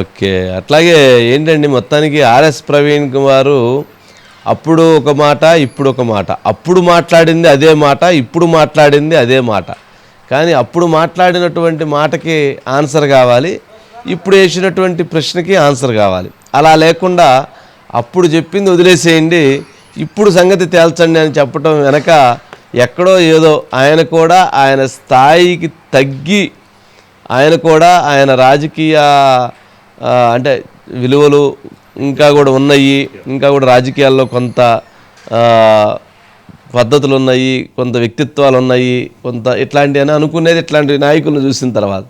Okay. అట్లాగే ఏంటండి మొత్తానికి ఆర్ఎస్ ప్రవీణ్ కుమారు అప్పుడు ఒక మాట ఇప్పుడు ఒక మాట. అప్పుడు మాట్లాడింది అదే మాట ఇప్పుడు మాట్లాడింది అదే మాట. కానీ అప్పుడు మాట్లాడినటువంటి మాటకి ఆన్సర్ కావాలి ఇప్పుడు వేసినటువంటి ప్రశ్నకి ఆన్సర్ కావాలి. అలా లేకుండా అప్పుడు చెప్పింది వదిలేసేయండి ఇప్పుడు సంగతి తేల్చండి అని చెప్పడం వెనక ఎక్కడో ఏదో ఆయన కూడా ఆయన స్థాయికి తగ్గి ఆయన కూడా ఆయన రాజకీయ అంటే విలువలు ఇంకా కూడా ఉన్నాయి ఇంకా కూడా రాజకీయాల్లో కొంత పద్ధతులు ఉన్నాయి కొంత వ్యక్తిత్వాలు ఉన్నాయి కొంత ఇట్లాంటి అని అనుకునేది ఇట్లాంటి నాయకులను చూసిన తర్వాత.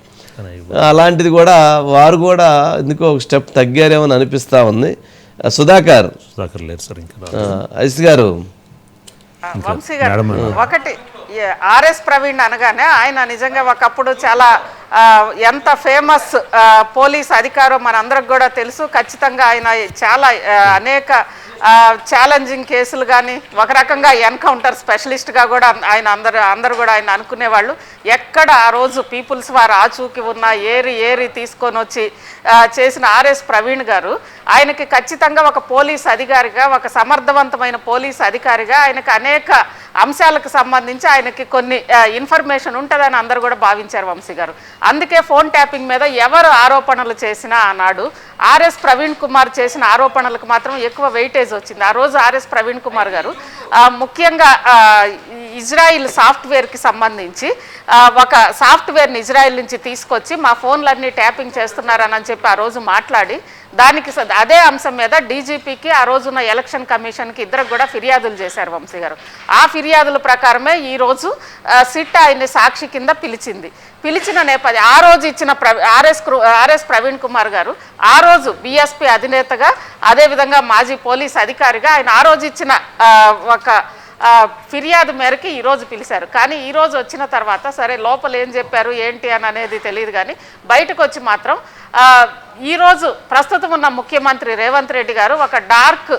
అలాంటిది కూడా వారు కూడా ఎందుకో ఒక స్టెప్ తగ్గారేమో అని అనిపిస్తూ ఉంది. సుధాకర్. సుధాకర్ లేరు సార్ ఇంకా ఐస్ గారు. ఒకటి ఆర్ఎస్ ప్రవీణ్ అనగానే ఆయన నిజంగా ఒకప్పుడు చాలా ఎంత ఫేమస్ పోలీస్ అధికారో మనందరికి కూడా తెలుసు. ఖచ్చితంగా ఆయన చాలా అనేక ఛాలెంజింగ్ కేసులు కానీ ఒక రకంగా ఎన్కౌంటర్ స్పెషలిస్ట్గా కూడా ఆయన అందరు అందరు కూడా ఆయన అనుకునేవాళ్ళు. ఎక్కడ ఆ రోజు పీపుల్స్ వారు ఆచూకి ఉన్న ఏరి ఏరి తీసుకొని వచ్చి చేసిన ఆర్ఎస్ ప్రవీణ్ గారు ఆయనకి ఖచ్చితంగా ఒక పోలీస్ అధికారిగా ఒక సమర్థవంతమైన పోలీస్ అధికారిగా ఆయనకు అనేక అంశాలకు సంబంధించి ఆయనకి కొన్ని ఇన్ఫర్మేషన్ ఉంటుందని అందరూ కూడా భావించారు వంశీ గారు. అందుకే ఫోన్ ట్యాపింగ్ మీద ఎవరు ఆరోపణలు చేసినా ఆనాడు ఆర్ఎస్ ప్రవీణ్ కుమార్ చేసిన ఆరోపణలకు మాత్రం ఎక్కువ వెయిటేజ్ వచ్చింది. ఆ రోజు ఆర్ఎస్ ప్రవీణ్ కుమార్ గారు ముఖ్యంగా ఇజ్రాయిల్ సాఫ్ట్వేర్కి సంబంధించి ఒక సాఫ్ట్వేర్ని ఇజ్రాయిల్ నుంచి తీసుకొచ్చి మా ఫోన్లన్నీ ట్యాపింగ్ చేస్తున్నారని చెప్పి ఆ రోజు మాట్లాడి దానికి అదే అంశం మీద డీజీపీకి ఆ రోజున ఎలక్షన్ కమిషన్కి ఇద్దరికి కూడా ఫిర్యాదులు చేశారు వంశీ గారు. ఆ ఫిర్యాదుల ప్రకారమే ఈరోజు సిట్ ఆయన్ని సాక్షి కింద పిలిచింది. పిలిచిన నేపథ్యం ఆ రోజు ఇచ్చిన ఆర్ఎస్ ఆర్ఎస్ ప్రవీణ్ కుమార్ గారు ఆ రోజు బీఎస్పీ అధినేతగా అదేవిధంగా మాజీ పోలీస్ అధికారిగా ఆయన ఆ రోజు ఇచ్చిన ఒక ఫిర్యాదు మేరకు ఈరోజు పిలిచారు కానీ ఈరోజు వచ్చిన తర్వాత సరే లోపల ఏం చెప్పారు ఏంటి అని అనేది తెలియదు కానీ బయటకు వచ్చి మాత్రం ఈరోజు ప్రస్తుతం ఉన్న ముఖ్యమంత్రి రేవంత్ రెడ్డి గారు ఒక డార్క్.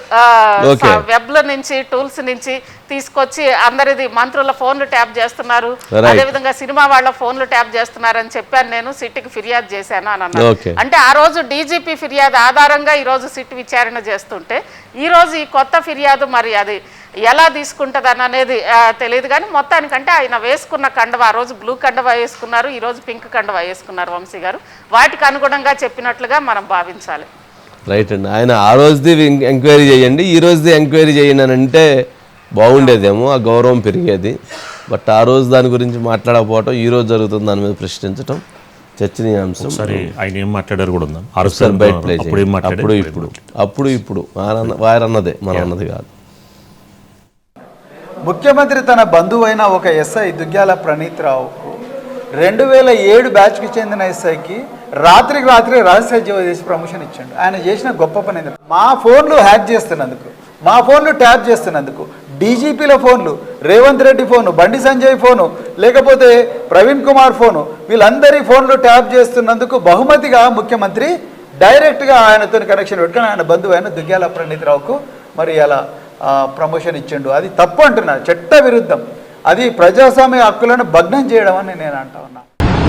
వెబ్ల నుంచి టూల్స్ నుంచి తీసుకొచ్చి అందరిది మంత్రుల ఫోన్లు ట్యాప్ చేస్తున్నారు. అదేవిధంగా సినిమా వాళ్ళ ఫోన్లు ట్యాప్ చేస్తున్నారని చెప్పాను నేను సిట్కి ఫిర్యాదు చేశాను అని అన్నారు Okay. అంటే ఆ రోజు డీజీపీ ఫిర్యాదు ఆధారంగా ఈ రోజు సిట్ విచారణ చేస్తుంటే ఈ రోజు ఈ కొత్త ఫిర్యాదు మరి అది ఎలా తీసుకుంటుంది అనేది తెలియదు కానీ మొత్తానికంటే ఆయన వేసుకున్న కండవ ఆ రోజు బ్లూ కండవ వేసుకున్నారు ఈ రోజు పింక్ కండవ వేసుకున్నారు వంశీ గారు. వాటికి అనుగుణంగా చెప్పినట్లుగా మనం భావించాలి. రైట్ అండి. ఆయన ఆ రోజుది ఎంక్వైరీ చేయండి ఈ రోజుది ఎంక్వైరీ చేయండి అని అంటే బాగుండేదేమో ఆ గౌరవం పెరిగేది. బట్ ఆ రోజు దాని గురించి మాట్లాడకపోవటం ఈ రోజు జరుగుతుంది దాని మీద ప్రశ్నించటం చర్చనీయాంశం. ఒకసారి ఆయన ఏం మాట్లాడారు కూడా ఉందాం? అప్పుడు ఇప్పుడు అప్పుడు ఇప్పుడు వారన్న- వారన్నదే మన అన్నది కాదు. ముఖ్యమంత్రి తన బంధువైన ఒక ఎస్ఐ దుగ్గ్యాల ప్రణీత్ రావుకు రెండు వేల ఏడు బ్యాచ్కి చెందిన ఎస్ఐకి రాత్రికి రాత్రి రహస్య జీవ చేసి ప్రమోషన్ ఇచ్చాడు. ఆయన చేసిన గొప్ప పని మా ఫోన్లు హ్యాక్ చేస్తున్నందుకు మా ఫోన్లు ట్యాప్ చేస్తున్నందుకు డీజీపీల ఫోన్లు రేవంత్ రెడ్డి ఫోను బండి సంజయ్ ఫోను లేకపోతే ప్రవీణ్ కుమార్ ఫోను వీళ్ళందరి ఫోన్లు ట్యాప్ చేస్తున్నందుకు బహుమతిగా ముఖ్యమంత్రి డైరెక్ట్గా ఆయనతో కనెక్షన్ పెట్టుకుని ఆయన బంధువు అయిన దుగ్గ్యాల ప్రణీత్ రావుకు మరి అలా ప్రమోషన్ ఇచ్చిండు. అది తప్పు అంటున్నా చట్ట విరుద్ధం. అది ప్రజాస్వామ్య హక్కులను భగ్నం చేయడం అని నేను అంటా ఉన్నా.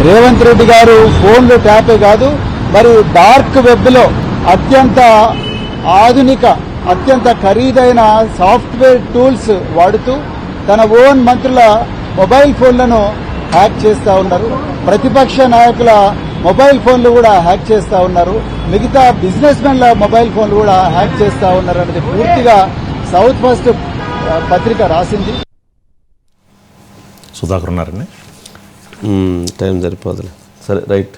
రేవంత్ రెడ్డి గారు ఫోన్లు ట్యాపే కాదు మరి డార్క్ వెబ్లో అత్యంత ఆధునిక అత్యంత ఖరీదైన సాఫ్ట్వేర్ టూల్స్ వాడుతూ తన ఓన్ మంత్రుల మొబైల్ ఫోన్లను హ్యాక్ చేస్తూ ఉన్నారు. ప్రతిపక్ష నాయకుల మొబైల్ ఫోన్లు కూడా హ్యాక్ చేస్తూ ఉన్నారు. మిగతా బిజినెస్ మెన్ల మొబైల్ ఫోన్లు కూడా హ్యాక్ చేస్తూ ఉన్నారు అనేది పూర్తిగా సౌత్ ఫస్ట్ పత్రిక రాసింది. సుధాకర్ ఉన్నారండి? టైం సరిపోదులే. సరే రైట్.